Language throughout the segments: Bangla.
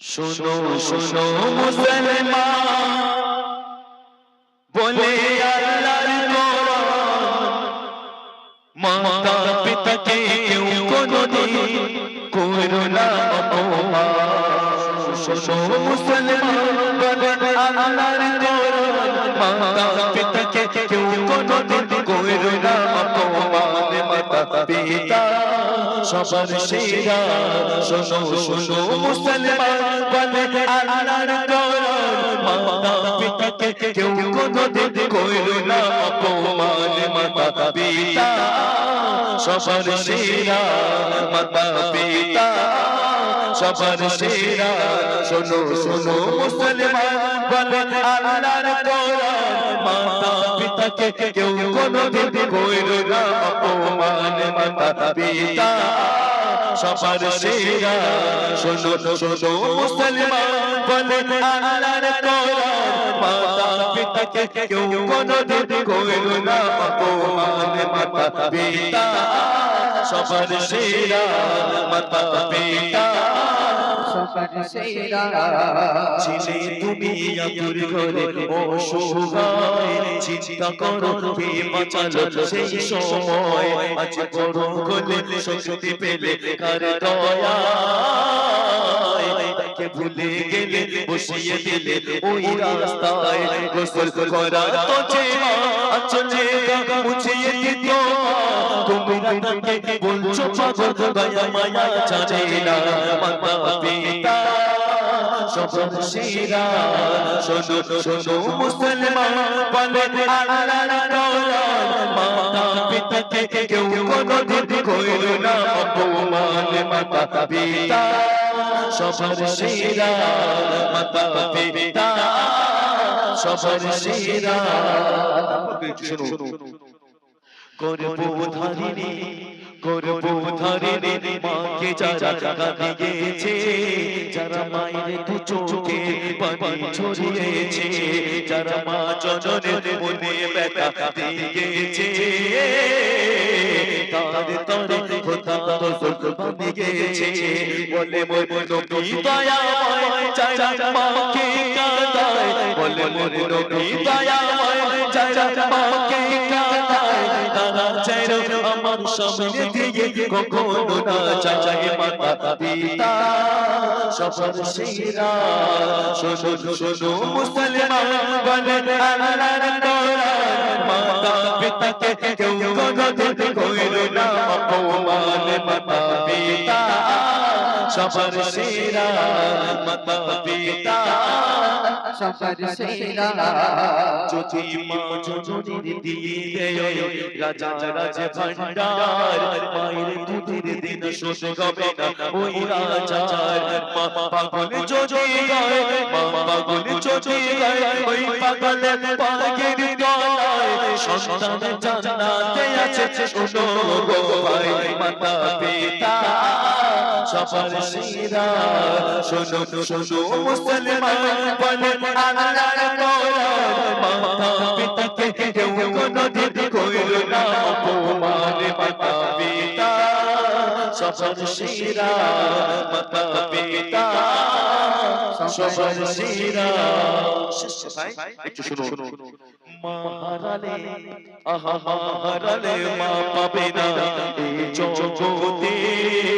শোনো শোনো মুসলমান। বলে আল্লাহর কোরআন মাতা পিতাকে কেউ কোনদিন করো না অপমান। শোনো, মুসলমান। বলে আল্লাহর কোরআন মাতা পিতাকে কেউ কোনদিন সবার সেরা শোনো শোনো, মুসলমান বলে আল্লাহর কোরআন মাতা পিতাকে কেউ কোনদিন কইল না অপমান, মাতা পিতা। সবার সেরা মাতা পিতা। সবার সেরা। শোনো শোনো, মুসলমান বলে আল্লাহর কোরআন। মাতা পিতাকে কেউ কোনদিন কইল না, অপমান মাতা পিতা। সবার সেরা। শোনো শোনো, মুসলমান বলে আল্লাহর কোরআন। পিতাকে কেউ কোনদিন কইল না অপমান মাতা পিতা সবার সেরা মাতা পিতা সবার সেরা ছিলে তুমি আপুর ঘরে অসহায় চিন্তা করো কে বাঁচালো সেই সময় আজ বড় হলে শক্তি পেলে কার দয়া তাকে ভুলে গেলে বসিয়ে দিলে ওই রাস্তায় গোসল করার তো যে আচলে মুছিয়ে দিত তুমি তাকে বলছো পাগল দয়া মায়া জানে না মাতা পিতা সবার সেরা শোনো শোনো মুসলমান বলে আল্লাহর কোরআন মাতা পিতাকে কেউ কোনদিন কইল না অপমান মাতা পিতা সবার সেরা মাতা পিতা সবার সেরা করব ধারিণী করব ধারিণী মাকে যারা কাঁদিয়েছে যারা মায়ের দু চোখে পানি ছড়িয়েছে, যারা মা জননের মনে ব্যথা দিয়েছে তার তরে খোদা রসুল বানিয়েছে বলে মোর নবী দয়াময় যারা মাকে কাঁদায়। বলে মোর নবী দয়াময় যারা মাকে কাঁদায়। তারা যেন আমার সামনে দিয়ে কখনো না চাচাই মাতা পিতা। সবার সেরা শোনো শোনো মুসলমান বলে আল্লাহর কোরআন মাতা পিতাকে কেউ কোনদিন কইল না অপমান মাতা পিতা। সবার সেরা মাতা পিতা। সবার সেরা যদি মা জননী দিয়ে রাজা রাজে ভান্ডার মায়ের দুধের দিন শোষ হবে না। ওই রাজার মা পাগল যদি গায় মা পাগল যদি গায় ওই পাগল পাগের গলায় সন্তান জান্নাতে আছে শোনো গো ভাই মাতা পিতা। সবার সেরা শোনো শোনো মুসলমান। সেরা মাতা পিতা সবার ভাই একটু শুনো আহা মা পাবে না। জগতে এই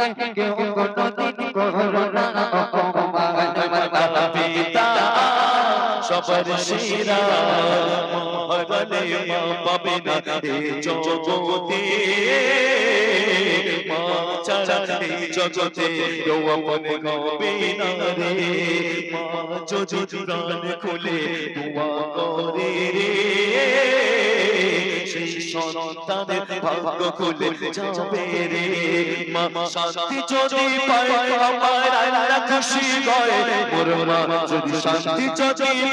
মাতা পিতাকে কেউ কোনদিন সবার সেরা মহরলে মা পাবে না এ জগতে। মা ছাড়া এই জগতে কেউ আপন হবে না রে। মা যদি প্রাণ খুলে দোয়া করে রে। শান্তি যদি পায়, আমার খুশি হয়। মোর মা যদি শান্তি যদি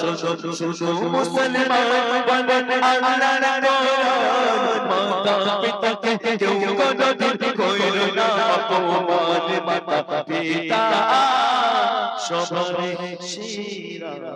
শুধু শুধু মুসলমান বলেন আল্লাহর মাতা পিতাকে কেউ কোনদিন কইল না অপমান মাতা পিতা সবার সেরা